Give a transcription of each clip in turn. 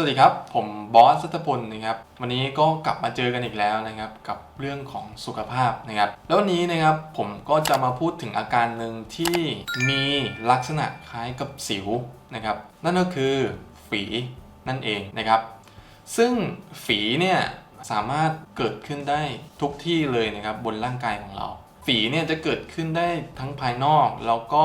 สวัสดีครับ ผมบอสสัตพลนะครับวันนี้ก็กลับมาเจอกันอีกแล้วนะครับกับเรื่องของสุขภาพนะครับแล้ววันนี้นะครับผมก็จะมาพูดถึงอาการหนึ่งที่มีลักษณะคล้ายกับสิวนะครับนั่นก็คือฝีนั่นเองนะครับ ซึ่งฝีเนี่ยสามารถเกิดขึ้นได้ทุกที่เลยนะครับบนร่างกายของเรา ฝีเนี่ยจะเกิดขึ้นได้ทั้งภายนอกแล้วก็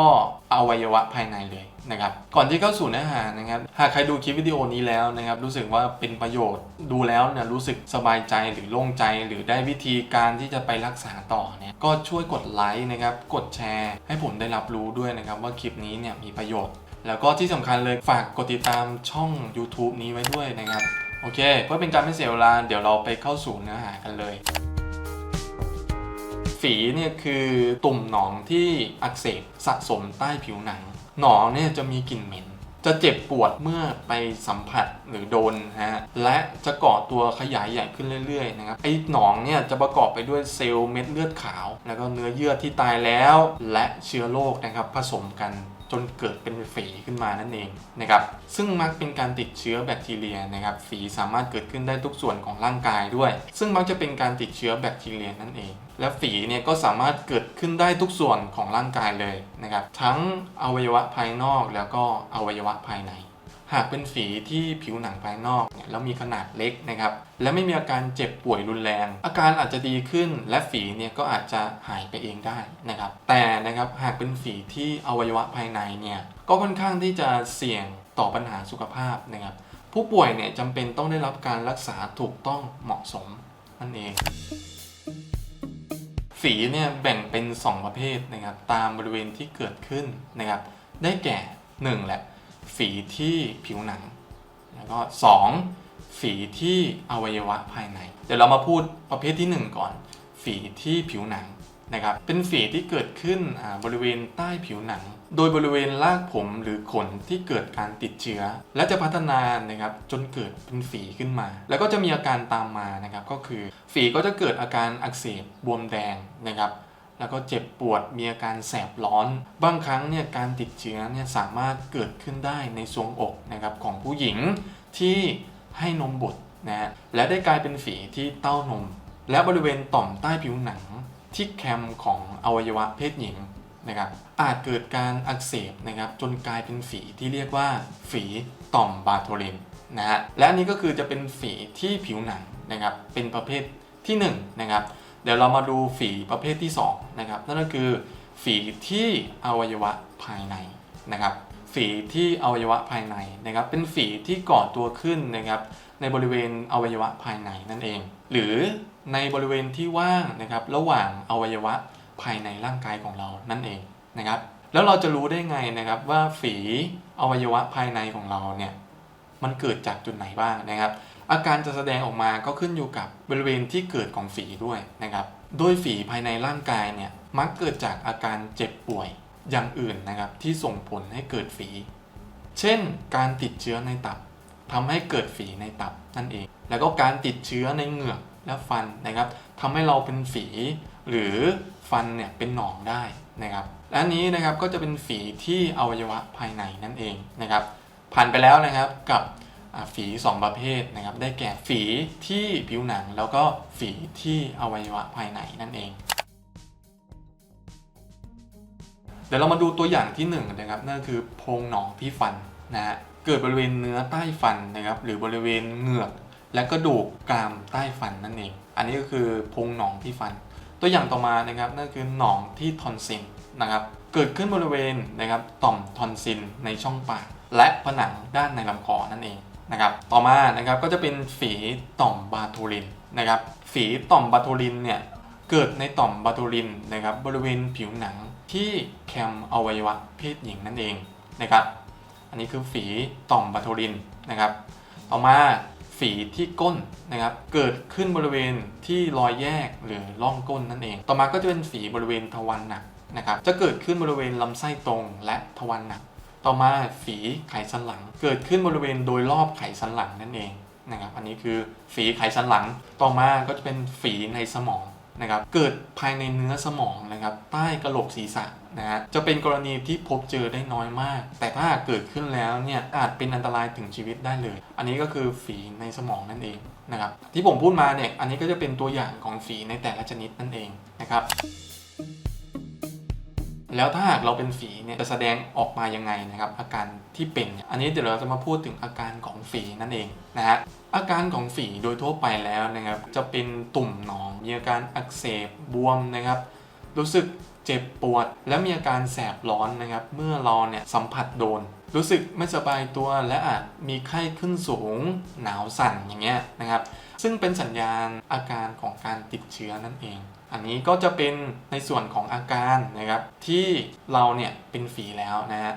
อวัยวะภายในเลยนะครับก่อนที่เข้าสู่เนื้อหานะครับหากใครดูคลิปวิดีโอนี้แล้วนะครับรู้สึกว่าเป็นประโยชน์ดูแล้วเนี่ยรู้สึกสบายใจหรือโล่งใจ หรือได้วิธีการที่จะไปรักษาต่อเนี่ยก็ช่วยกดไลค์นะครับกดแชร์ ให้ผมได้รับรู้ด้วยนะครับว่าคลิปนี้เนี่ยมีประโยชน์ แล้วก็ที่สำคัญเลยฝากกดติดตามช่อง YouTube นี้ไว้ด้วยนะครับโอเคเพื่อเป็นการไม่เสียเวลาเดี๋ยวเราไปเข้าสู่เนื้อหากันเลย ฝีเนี่ยคือตุ่มหนองที่อักเสบสะสมใต้ผิวหนัง หนองเนี่ยจะมีกลิ่นเหม็น จะเจ็บปวดเมื่อไปสัมผัสหรือโดนฮะ และจะก่อตัวขยายใหญ่ขึ้นเรื่อยๆนะครับ ไอ้หนองเนี่ยจะประกอบไปด้วยเซลล์เม็ดเลือดขาว แล้วก็เนื้อเยื่อที่ตายแล้ว และเชื้อโรคนะครับผสมกัน จนเกิดเป็นฝีขึ้นมานั่นเองนะครับซึ่งมักเป็นการติดเชื้อแบคทีเรียนะครับฝีสามารถเกิดขึ้นได้ทุกส่วนของร่างกายด้วย ซึ่งมักจะเป็นการติดเชื้อแบคทีเรียนั่นเอง และฝีเนี่ยก็สามารถเกิดขึ้นได้ทุกส่วนของร่างกายเลยนะครับทั้งอวัยวะภายนอกแล้วก็อวัยวะภายใน หากเป็นฝีที่ผิวหนังภายนอกเนี่ยแล้วมีขนาดเล็กนะครับ และไม่มีอาการเจ็บป่วยรุนแรง อาการอาจจะดีขึ้น และฝีเนี่ยก็อาจจะหายไปเองได้นะครับ แต่นะครับหากเป็นฝีที่อวัยวะภายในเนี่ยก็ค่อนข้างที่จะเสี่ยงต่อปัญหาสุขภาพนะครับ ผู้ป่วยเนี่ยจำเป็นต้องได้รับการรักษาถูกต้องเหมาะสมนั่นเองฝีเนี่ยแบ่งเป็น 2 ประเภทนะครับตามบริเวณที่เกิดขึ้นนะครับได้แก่1แหละ ฝีที่ผิวหนัง แล้วก็ 2 ฝีที่อวัยวะภายใน เดี๋ยวเรามาพูดประเภทที่ 1 ก่อน ฝีที่ผิวหนังนะครับ เป็นฝีที่เกิดขึ้นบริเวณใต้ผิวหนัง โดยบริเวณรากผมหรือขนที่เกิดการติดเชื้อ และจะพัฒนานะครับจนเกิดเป็นฝีขึ้นมา แล้วก็จะมีอาการตามมานะครับก็คือฝีก็จะเกิดอาการอักเสบบวมแดงนะครับ แล้วก็เจ็บปวดมีอาการแสบร้อน บางครั้งเนี่ยการติดเชื้อเนี่ยสามารถเกิดขึ้นได้ในทรวงอกนะครับของผู้หญิงที่ให้นมบุตรนะฮะและได้กลายเป็นฝีที่เต้านม และบริเวณต่อมใต้ผิวหนังที่แคมของอวัยวะเพศหญิงนะครับอาจเกิดการอักเสบนะครับจนกลายเป็นฝีที่เรียกว่า ฝีต่อมบาโทลินนะฮะและอันนี้ก็คือจะเป็นฝีที่ผิวหนังนะครับเป็นประเภทที่หนึ่งนะครับ เดี๋ยวเรามาดูฝีประเภทที่2นะครับนั่นก็คือฝีที่อวัยวะภายในนะครับฝีที่อวัยวะภายในนะครับ เป็นฝีที่ก่อตัวขึ้นนะครับ ในบริเวณอวัยวะภายในนั่นเอง หรือในบริเวณที่ว่างนะครับ ระหว่างอวัยวะภายในร่างกายของเรานั่นเองนะครับ แล้วเราจะรู้ได้ไงนะครับว่าฝีอวัยวะภายในของเราเนี่ยมันเกิดจากจุดไหนบ้างนะครับ อาการจะแสดงออกมาก็ขึ้นอยู่กับบริเวณที่เกิดของฝีด้วยนะครับ โดยฝีภายในร่างกายเนี่ยมักเกิดจากอาการเจ็บป่วยอย่างอื่นนะครับที่ส่งผลให้เกิดฝี เช่น การติดเชื้อในตับทำให้เกิดฝีในตับนั่นเอง แล้วก็การติดเชื้อในเหงือกและฟันนะครับทำให้เราเป็นฝี หรือฟันเนี่ยเป็นหนองได้นะครับและนี้นะครับก็จะเป็นฝีที่อวัยวะภายในนั่นเองนะครับ ผ่านไปแล้วนะครับกับ อ่าฝี2ประเภทนะครับ ได้แก่ฝีที่ผิวหนัง แล้วก็ฝีที่อวัยวะภายในนั่นเอง เดี๋ยวเรามาดูตัวอย่างที่1นงนะครับนั่นคือโพรงหนองที่ฟันนะฮะเกิดบริเวณเนื้อใต้ฟันนะครับ หรือบริเวณเหงือก และกระดูกกรามใต้ฟันนั่นเอง อันนี้ก็คือโพรงหนองที่ฟัน ตัวอย่างต่อมานะครับนั่นคือหนองที่ทอนซิลนะครับเกิดขึ้นบริเวณนะครับต่อมทอนซิลในช่องปากและผนังด้านในลำคอนั่นเอง นะครับต่อมานะครับก็จะเป็นฝีต่อมบาทูลินนะครับฝีต่อมบาทูลินเนี่ยเกิดในต่อมบาทูลินนะครับบริเวณผิวหนังที่แคมอวัยวะเพศหญิงนั่นเองนะครับอันนี้คือฝีต่อมบาทูลินนะครับต่อมาฝีที่ก้นนะครับเกิดขึ้นบริเวณที่รอยแยกหรือร่องก้นนั่นเอง ต่อมาก็จะเป็นฝีบริเวณทวารหนักนะครับจะเกิดขึ้นบริเวณลำไส้ตรงและทวารหนัก ต่อมาฝีไขสันหลัง เกิดขึ้นบริเวณโดยรอบไขสันหลังนั่นเองนะครับอันนี้คือฝีไขสันหลัง ต่อมาก็จะเป็นฝีในสมองนะครับเกิดภายในเนื้อสมองนะครับใต้กระโหลกศีรษะนะฮะจะเป็นกรณีที่พบเจอได้น้อยมาก แต่ถ้าเกิดขึ้นแล้วเนี่ยอาจเป็นอันตรายถึงชีวิตได้เลย อันนี้ก็คือฝีในสมองนั่นเองนะครับที่ผมพูดมาเนี่ยอันนี้ก็จะเป็นตัวอย่างของฝีในแต่ละชนิดนั่นเองนะครับ แล้วถ้าหากเราเป็นฝีเนี่ยจะแสดงออกมายังไงนะครับอาการที่เป็น อันนี้เดี๋ยวเราจะมาพูดถึงอาการของฝีนั่นเองนะฮะอาการของฝีโดยทั่วไปแล้วนะครับจะเป็นตุ่มหนอง มีอาการอักเสบบวมนะครับ รู้สึกเจ็บปวด และมีอาการแสบร้อนนะครับเมื่อเราเนี่ยสัมผัสโดน รู้สึกไม่สบายตัวและอาจมีไข้ขึ้นสูง หนาวสั่นอย่างเงี้ยนะครับ ซึ่งเป็นสัญญาณอาการของการติดเชื้อนั่นเอง อันนี้ก็จะเป็นในส่วนของอาการนะครับที่เราเนี่ยเป็นฝีแล้วนะฮะ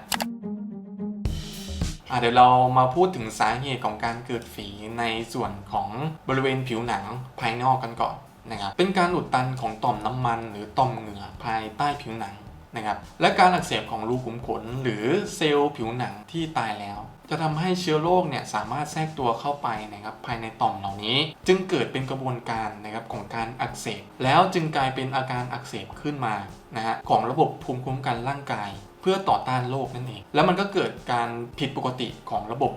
อะเดี๋ยวเรามาพูดถึงสาเหตุของการเกิดฝีในส่วนของบริเวณผิวหนังภายนอกกันก่อนนะครับเป็นการอุดตันของต่อมน้ำมันหรือต่อมเหงื่อภายใต้ผิวหนังนะครับและการอักเสบของรูขุมขนหรือเซลล์ผิวหนังที่ตายแล้ว จะทำให้เชื้อโรคเนี่ยสามารถแทรกตัวเข้าไปนะครับภายในต่อมเหล่านี้ จึงเกิดเป็นกระบวนการนะครับของการอักเสบ แล้วจึงกลายเป็นอาการอักเสบขึ้นมานะฮะของระบบภูมิคุ้มกันร่างกาย เพื่อต่อต้านโรคนั่นเอง แล้วมันก็เกิดการผิดปกติของระบบ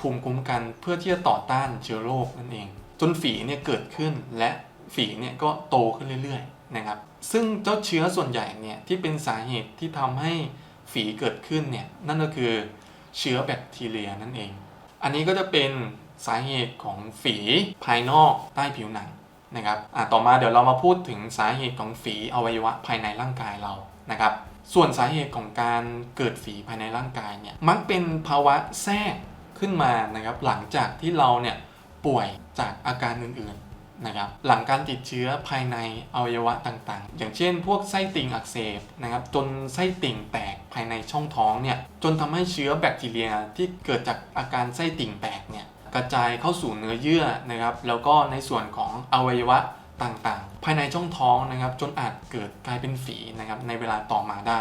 ภูมิคุ้มกัน เพื่อที่จะต่อต้านเชื้อโรคนั่นเอง จนฝีเนี่ยเกิดขึ้นและฝีเนี่ยก็โตขึ้นเรื่อยๆนะครับซึ่งเจ้าเชื้อส่วนใหญ่เนี่ยที่เป็นสาเหตุที่ทำให้ฝีเกิดขึ้นเนี่ยนั่นก็คือ เชื้อแบคทีเรียนั่นเอง อันนี้ก็จะเป็นสาเหตุของฝีภายนอกใต้ผิวหนังนะครับอะต่อมาเดี๋ยวเรามาพูดถึงสาเหตุของฝีอวัยวะภายในร่างกายเรานะครับส่วนสาเหตุของการเกิดฝีภายในร่างกายเนี่ยมักเป็นภาวะแทรกขึ้นมานะครับหลังจากที่เราเนี่ยป่วยจากอาการอื่นๆนะครับหลังการติดเชื้อภายในอวัยวะต่างๆ อย่างเช่น พวกไส้ติ่งอักเสบนะครับจนไส้ติ่งแตก ภายในช่องท้องเนี่ยจนทำให้เชื้อแบคทีเรียที่เกิดจากอาการไส้ติ่งแตกเนี่ยกระจายเข้าสู่เนื้อเยื่อนะครับแล้วก็ในส่วนของอวัยวะต่างๆ ภายในช่องท้องนะครับจนอาจเกิดกลายเป็นฝีนะครับในเวลาต่อมาได้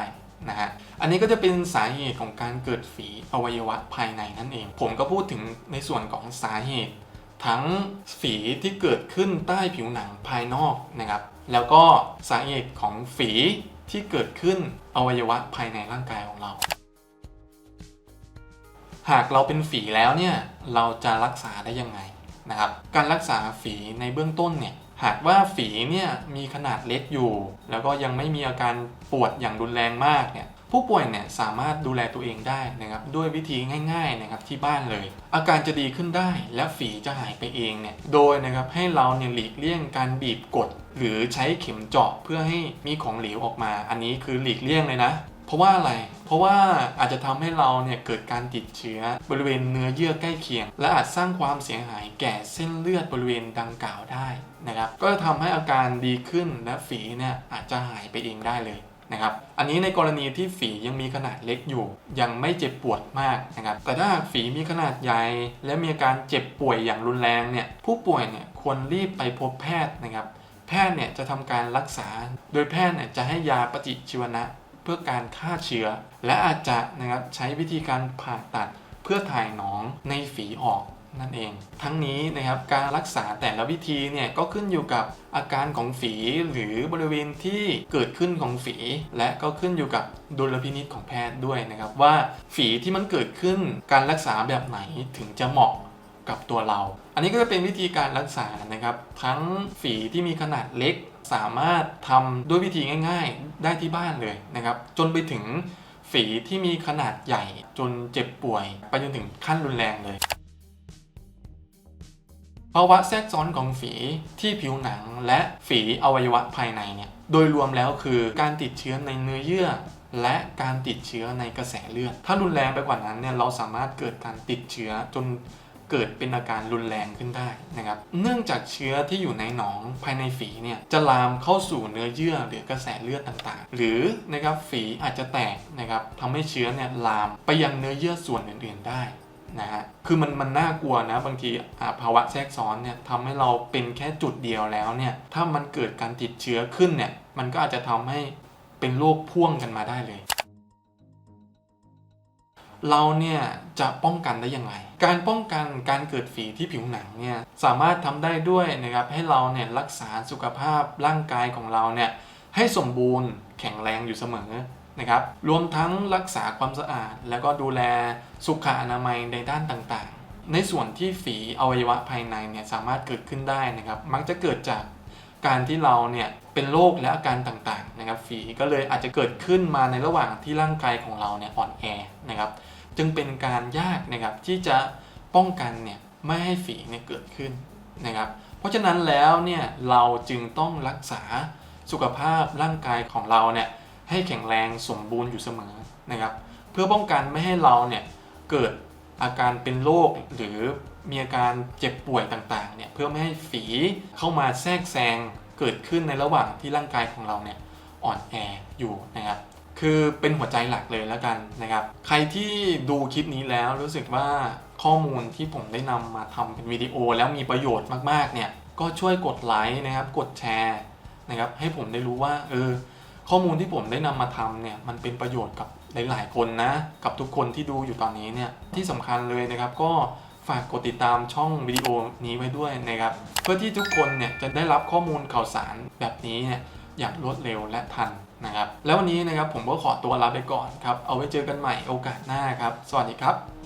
นะฮะอันนี้ก็จะเป็นสาเหตุของการเกิดฝีอวัยวะภายในนั่นเอง ผมก็พูดถึงในส่วนของสาเหตุ ทั้งฝีที่เกิดขึ้นใต้ผิวหนังภายนอกนะครับแล้วก็สาเหตุของฝี ที่เกิดขึ้นอวัยวะภายในร่างกายของเรา หากเราเป็นฝีแล้วเนี่ยเราจะรักษาได้ยังไงนะครับ การรักษาฝีในเบื้องต้นเนี่ยหากว่าฝีเนี่ยมีขนาดเล็กอยู่ แล้วก็ยังไม่มีอาการปวดอย่างรุนแรงมากเนี่ย ผู้ป่วยเนี่ยสามารถดูแลตัวเองได้นะครับด้วยวิธีง่ายๆนะครับที่บ้านเลย อาการจะดีขึ้นได้และฝีจะหายไปเองเนี่ยโดยนะครับให้เราเนี่ยหลีกเลี่ยงการบีบกด หรือใช้เข็มเจาะเพื่อให้มีของเหลวออกมา อันนี้คือหลีกเลี่ยงเลยนะ เพราะว่าอะไร เพราะว่าอาจจะทำให้เราเนี่ยเกิดการติดเชื้อบริเวณเนื้อเยื่อใกล้เคียง และอาจสร้างความเสียหายแก่เส้นเลือดบริเวณดังกล่าวได้นะครับก็จะทำให้อาการดีขึ้นและฝีเนี่ยอาจจะหายไปเองได้เลย นะครับอันนี้ในกรณีที่ฝียังมีขนาดเล็กอยู่ ยังไม่เจ็บปวดมากนะครับแต่ถ้าหากฝีมีขนาดใหญ่ และมีอาการเจ็บป่วยอย่างรุนแรงเนี่ยผู้ป่วยเนี่ยควรรีบไปพบแพทย์นะครับแพทย์เนี่ยจะทำการรักษา โดยแพทย์เนี่ยจะให้ยาปฏิชีวนะเพื่อการฆ่าเชื้อ และอาจจะนะครับใช้วิธีการผ่าตัดเพื่อถ่ายหนองในฝีออก นั่นเอง ทั้งนี้นะครับการรักษาแต่ละวิธีเนี่ยก็ขึ้นอยู่กับอาการของฝีหรือบริเวณที่เกิดขึ้นของฝี และก็ขึ้นอยู่กับดุลพินิจของแพทย์ด้วยนะครับว่าฝีที่มันเกิดขึ้นการรักษาแบบไหนถึงจะเหมาะกับตัวเรา อันนี้ก็จะเป็นวิธีการรักษานะครับ ทั้งฝีที่มีขนาดเล็กสามารถทำด้วยวิธีง่าย ๆ ได้ที่บ้านเลยนะครับ จนไปถึงฝีที่มีขนาดใหญ่จนเจ็บป่วย ไปจนถึงขั้นรุนแรงเลย ภาวะแทรกซ้อนของฝีที่ผิวหนังและฝีอวัยวะภายในเนี่ย โดยรวมแล้วคือการติดเชื้อในเนื้อเยื่อ และการติดเชื้อในกระแสเลือด ถ้ารุนแรงไปกว่านั้นเนี่ยเราสามารถเกิดการติดเชื้อจนเกิดเป็นอาการรุนแรงขึ้นได้นะครับ เนื่องจากเชื้อที่อยู่ในหนองภายในฝีเนี่ยจะลามเข้าสู่เนื้อเยื่อหรือกระแสเลือดต่างๆ หรือนะครับฝีอาจจะแตกนะครับทำให้เชื้อเนี่ยลามไปยังเนื้อเยื่อส่วนอื่นๆได้ นะฮะ คือมันมันน่ากลัวนะบางทีภาวะแทรกซ้อนเนี่ยทำให้เราเป็นแค่จุดเดียวแล้วเนี่ยถ้ามันเกิดการติดเชื้อขึ้นเนี่ยมันก็อาจจะทำให้เป็นโรคพ่วงกันมาได้เลย เราเนี่ยจะป้องกันได้ยังไง การป้องกันการเกิดฝีที่ผิวหนังเนี่ยสามารถทำได้ด้วยนะครับให้เราเนี่ยรักษาสุขภาพร่างกายของเราเนี่ยให้สมบูรณ์แข็งแรงอยู่เสมอ นะครับรวมทั้งรักษาความสะอาด แล้วก็ดูแลสุขอนามัยในด้านต่างๆ ในส่วนที่ฝีอวัยวะภายในเนี่ยสามารถเกิดขึ้นได้นะครับ มักจะเกิดจากการที่เราเนี่ยเป็นโรคและอาการต่างๆนะครับ ฝีก็เลยอาจจะเกิดขึ้นมาในระหว่างที่ร่างกายของเราเนี่ยอ่อนแอนะครับ จึงเป็นการยากนะครับที่จะป้องกันเนี่ยไม่ให้ฝีเนี่ยเกิดขึ้นนะครับ เพราะฉะนั้นแล้วเนี่ยเราจึงต้องรักษาสุขภาพร่างกายของเราเนี่ย ให้แข็งแรงสมบูรณ์อยู่เสมอนะครับเพื่อป้องกันไม่ให้เราเนี่ยเกิดอาการเป็นโรคหรือมีอาการเจ็บป่วยต่างๆเนี่ยเพื่อไม่ให้ฝีเข้ามาแทรกแซงเกิดขึ้นในระหว่างที่ร่างกายของเราเนี่ยอ่อนแออยู่นะครับคือเป็นหัวใจหลักเลยแล้วกันนะครับ ใครที่ดูคลิปนี้แล้วรู้สึกว่าข้อมูลที่ผมได้นำมาทำเป็นวิดีโอแล้วมีประโยชน์มากๆเนี่ยก็ช่วยกดไลค์นะครับกดแชร์นะครับให้ผมได้รู้ว่าเออ ข้อมูลที่ผมได้นำมาทำเนี่ยมันเป็นประโยชน์กับหลาย ๆ คนนะ กับทุกคนที่ดูอยู่ตอนนี้เนี่ยที่สำคัญเลยนะครับก็ฝากกดติดตามช่องวิดีโอนี้ไว้ด้วยนะครับเพื่อที่ทุกคนเนี่ยจะได้รับข้อมูลข่าวสารแบบนี้เนี่ยอย่างรวดเร็วและทันนะครับ แล้ววันนี้นะครับผมก็ขอตัวลาไปก่อนครับ เอาไว้เจอกันใหม่โอกาสหน้าครับ สวัสดีครับ